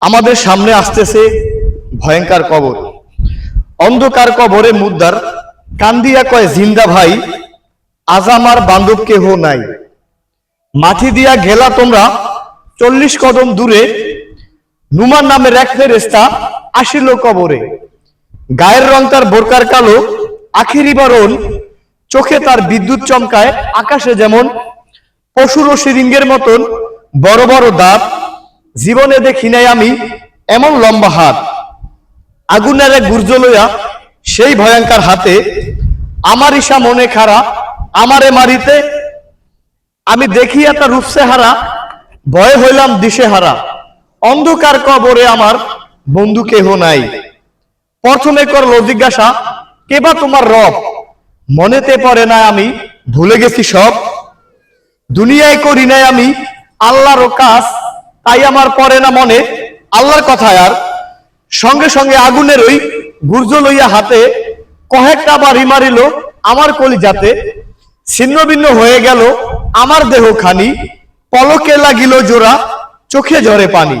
আমাদের সামনে আসতেছে ভয়ঙ্কর কবর। অন্ধকার কবরে মুদ্দার কান্দিয়া কয়, জিন্দা ভাই, আজ আমার বান্ধব কেহ নাই। মাটি দিয়া গেলা তোমরা চল্লিশ কদম দূরে। নামের এক ফেরেস্তা আসিল কবরে। গায়ের রং তার বোরকার কালো, আখিরি বরণ। চোখে তার বিদ্যুৎ চমকায়, আকাশে যেমন পশুর ও সিরিঙ্গের মতন বড় বড় দাঁত। জীবনে দেখি নাই আমি এমন লম্বা হাত। আগুনের এক গুর্জ লইয়া সেই ভয়ঙ্কর হাতে আমার ইসা মনে খারা আমারে মারিতে আমি দেখি একটা রূপসে হারা ভয় হইলাম দিশে হারা অন্ধকার কবরে আমার বন্ধু কেহ নাই। প্রথমে করল জিজ্ঞাসা কেবা তোমার রব? মনেতে পড়ে না আমি, ভুলে গেছি সব। দুনিয়ায় করি নাই আমি আল্লাহর কাজ তাই আমার পরে না মনে, আল্লাহর কথা আর সঙ্গে সঙ্গে আগুনের ওই গুর্জ লইয়া হাতে কয়েকটা বাড়ি মারিল আমার কলি যাতে ছিন্ন ভিন্ন হয়ে গেল, আমার দেহ খানি পলকে লাগিল জোড়া, চোখে ঝরে পানি।